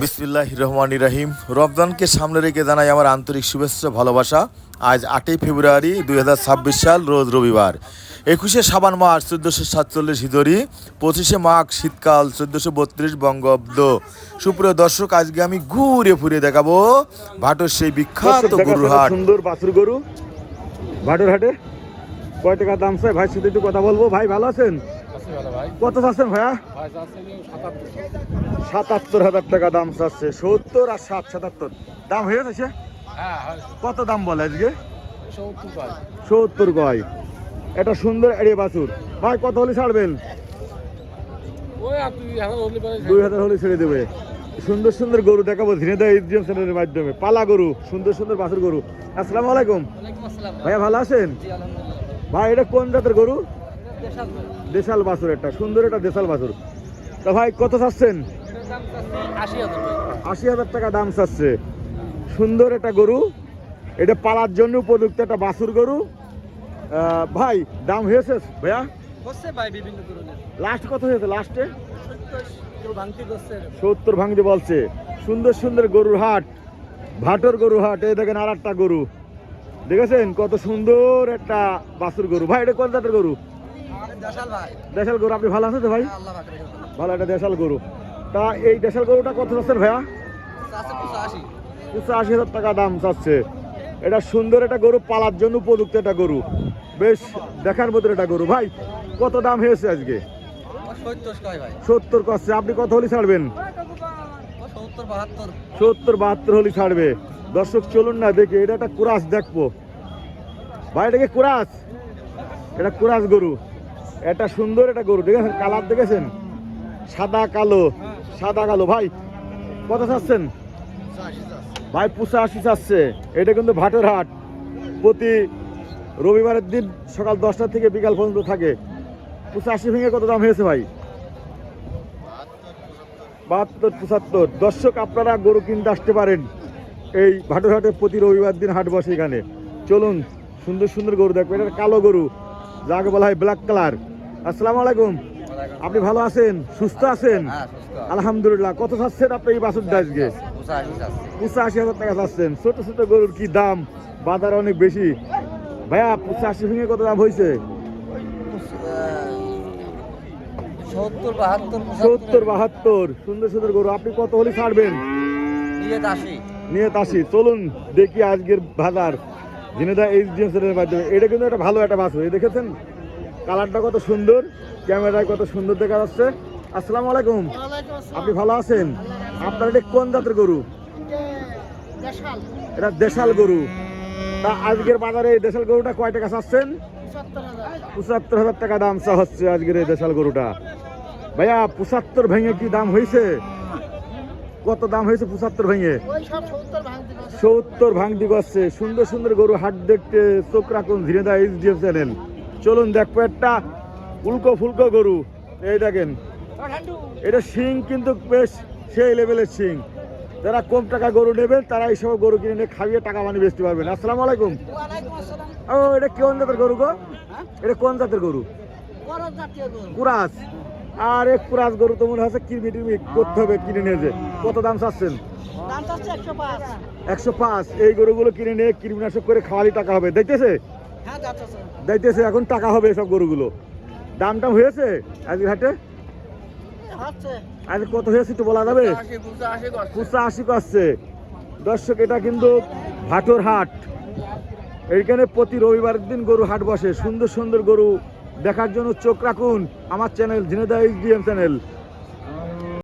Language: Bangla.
বিসমিল্লাহ রহমান রাহিম। রমজানকে সামনে রেখে জানাই আমার আন্তরিক শুভেচ্ছা ভালোবাসা। আজ আটই ফেব্রুয়ারি দুই সাল রোজ রবিবার। একুশে সাবান মাস চোদ্দোশো সাতচল্লিশ হিজরি। পঁচিশে মাঘ শীতকাল চোদ্দোশো বত্রিশ বঙ্গাব্দ। সুপ্রিয় দর্শক আজকে আমি ঘুরে ফুরে দেখাবো ভাটোর সেই বিখ্যাত গরুর হাট। সুন্দর বাছুর গরু। ভাটুর হাটে কয় টাকা দাম চাই? ভাই সাথে একটু কথা বলব। ভাই ভালো আছেন? কত চাচ্ছেন ভাইয়া? সাতাত্তর। হাজার টাকা দাম চাচ্ছে সত্তর আর সাত সাতাত্তর। দাম হয়ে গেছে কত দাম বলে আজকে? সত্তর গয় এটা সুন্দর এড়িয়ে বাছুর। ভাই কত হলে ছাড়বেন? দুই হাজার হলে ছেড়ে দেবে। সুন্দর সুন্দর গরু দেখাবো ঝিনেদা ইজিএম চ্যানেলের মাধ্যমে। পালা গরু সুন্দর সুন্দর বাছুর গরু। আসসালামু আলাইকুম। ভাইয়া ভালো আছেন? ভাই এটা কোন জাতের গরু? দেশাল বাছুর। একটা সুন্দর একটা দেশাল বাছুর। তা ভাই কত চাচ্ছেন? আশি হাজার টাকা। দাম চাচ্ছে। সুন্দর একটা গরু। এটা পালার জন্য উপযুক্ত একটা বাছুর গরু। ভাই দাম হয়েছে ভাইয়া? হচ্ছে ভাই বিভিন্ন ধরনের। লাস্ট কত হয়েছে? লাস্টে সত্তর ভাঙতে বলছে। সুন্দর সুন্দর গরুর হাট। ভাটর গরু হাট। এই দেখেন আর একটা গরু। দেখেছেন? কত সুন্দর একটা বাছুর গরু। ভাই এটা কোন জাতের গরু? দেশাল গরু আপনি ভালো আছেন তো ভাই? ভালো একটা দেশাল গরু। তা এই দেশাল গরুটা কত চাচ্ছেন ভাইয়া? চাষে আশি হাজার টাকা দাম চাচ্ছে। এটা সুন্দর একটা গরু পালার জন্য উপযুক্ত একটা গরু। বেশ দেখার মতো একটা গরু। ভাই কত দাম হয়েছে আজকে? সত্তর কষ্টে আপনি কত হলে ছাড়বেন? সত্তর বাহাত্তর হলে ছাড়বে। দর্শক চলুন না দেখি। এটা একটা কুরাস দেখব। ভাই এটা কি কুরাস? এটা কুরাস গরু। এটা সুন্দর একটা গরু, ঠিক আছে? কালার দেখেছেন? সাদা, কালো সাদা, কালো। ভাই, কত চাচ্ছেন? ভাই পুষা আশি চাচ্ছে। এটা কিন্তু ভাটের হাট। প্রতি রবিবারের দিন সকাল দশটা থেকে বিকাল পর্যন্ত থাকে। পুষা আশি ভেঙে কত দাম হয়েছে ভাই? বাহাত্তর, পঁচাত্তর। দর্শক, আপনারা গরু কিনতে আসতে পারেন। এই ভাটরহাটে প্রতি রবিবার দিন হাট বসে এখানে। চলুন, সুন্দর সুন্দর গরু দেখবেন। এটা কালো গরু, যাকে বলা হয় ব্ল্যাক কালার আসসালামু আলাইকুম। আপনি ভালো আছেন? সুস্থ আছেন? হ্যাঁ আলহামদুলিল্লাহ। কত চাচ্ছেন আপনি এই বাসুর চাষে পঁচাশি হাজার টাকা চাচ্ছেন ছোট ছোট গরুর কি দাম? বাজার অনেক বেশি। ভাইয়া পঁচাশি ভেঙে কত দাম হয়েছে সত্তর বাহাত্তর সুন্দর সুন্দর গরু। আপনি কত হলে ছাড়বেন? নিয়ে আসি চলুন দেখি আজকের বাজার। জিনেদা এইচডিএফসির মাধ্যমে। এটা কিন্তু একটা ভালো একটা এই দেখেছেন? কালারটা কত সুন্দর ক্যামেরায় কত সুন্দর দেখা যাচ্ছে। আসসালামু আলাইকুম। আপনি ভালো আছেন? আপনার এটা কোন জাতের গরু? এটা দেশাল। গরু। তা আজকের বাজারে এই দেশাল গরুটা কয় টাকা চাচ্ছেন? পঁচাত্তর হাজার। টাকা দাম চা হচ্ছে আজকের এই দেশাল গরুটা। ভাইয়া পঁচাত্তর ভেঙে কি দাম হয়েছে? কত দাম হয়েছে পঁচাত্তর ভেঙে? সত্তর ভাঙতে ভাঙতি করছে সুন্দর সুন্দর গরু হাট দেখতে চোখ রাখুন ধীরে দা এইচডিএফ চ্যানেল চলুন দেখব একটা ফুলকো ফুলকো গরু। এই দেখেন এটা শিং কিন্তু বেশ সেই লেভেলের শিং। যারা কম টাকা গরু নেবেন তারা এইসব গরু কিনে নিয়ে খাইয়ে টাকা মানে বেচতে পারবেন। আসসালামু আলাইকুম। ও এটা কোন জাতের গরু গো? এটা কোন জাতের গরু? কুরাস। আর এক কুরাস গরু তো মনে হচ্ছে কিরমি টিরমি করতে হবে কিনে নিয়ে যে। কত দাম চাচ্ছেন? একশো পাঁচ। একশো পাঁচ। এই গরুগুলো কিনে নিয়ে কীটনাশক করে খাওয়ালি টাকা হবে। দেখতেছে? দেখতেছে এখন টাকা হবে সব গরুগুলো। দাম টাম হয়েছে আজকে হাটে? হচ্ছে আজ কত হয়েছে একটু বলা যাবে? আসি পুষা আশি করছে। দর্শক এটা কিন্তু ভাটোর হাট। এইখানে প্রতি রবিবার দিন গরু হাট বসে। সুন্দর সুন্দর গরু দেখার জন্য চোখ রাখুন। আমার চ্যানেল জিনেদা এইচডিএম চ্যানেল।